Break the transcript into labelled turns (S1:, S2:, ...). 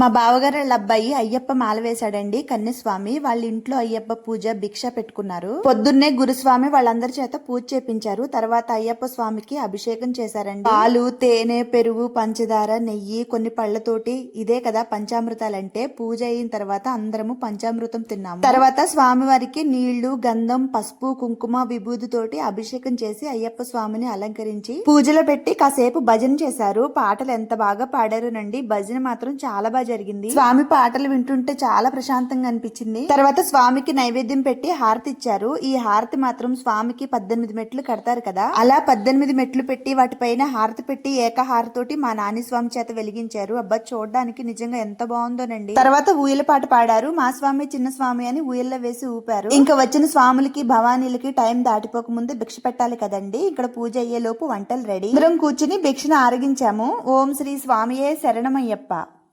S1: మా బావగారు వాళ్ళ అబ్బాయి అయ్యప్ప మాల వేశాడండి కన్యస్వామి. వాళ్ళ ఇంట్లో అయ్యప్ప పూజ భిక్ష పెట్టుకున్నారు. పొద్దున్నే గురుస్వామి వాళ్ళందరి చేత పూజ చేపించారు. తర్వాత అయ్యప్ప స్వామికి అభిషేకం చేశారండి. పాలు తేనె పెరుగు పంచదార నెయ్యి కొన్ని పళ్ళతోటి ఇదే కదా పంచామృతాలంటే. పూజ అయిన తర్వాత అందరము పంచామృతం తిన్నాము. తర్వాత స్వామివారికి నీళ్ళు గంధం పసుపు కుంకుమ విభూది తోటి అభిషేకం చేసి అయ్యప్ప స్వామిని అలంకరించి పూజలో పెట్టి కాసేపు భజన చేశారు. పాటలు ఎంత బాగా పాడారునండి. భజన మాత్రం చాలా బాగా జరిగింది. స్వామి పాటలు వింటుంటే చాలా ప్రశాంతంగా అనిపించింది. తర్వాత స్వామికి నైవేద్యం పెట్టి హారతి ఇచ్చారు. ఈ హారతి మాత్రం స్వామికి పద్దెనిమిది మెట్లు కడతారు కదా. అలా పద్దెనిమిది మెట్లు పెట్టి వాటిపైన హారతి పెట్టి ఏకహారతోటి మా నాని స్వామి చేత వెలిగించారు. అబ్బా చూడడానికి నిజంగా ఎంత బాగుందోనండి. తర్వాత ఊయల పాట పాడారు. మా స్వామి చిన్న స్వామి అని ఊయల్లో వేసి ఊపారు. ఇంకా వచ్చిన స్వాములకి భవానీలకి టైం దాటిపోక ముందు భిక్ష పెట్టాలి కదండి. ఇక్కడ పూజ అయ్యే లోపు వంటలు రెడీ. అందరం కూర్చుని భిక్షను ఆరగించాము. ఓం శ్రీ స్వామియే శరణమయ్యప్ప.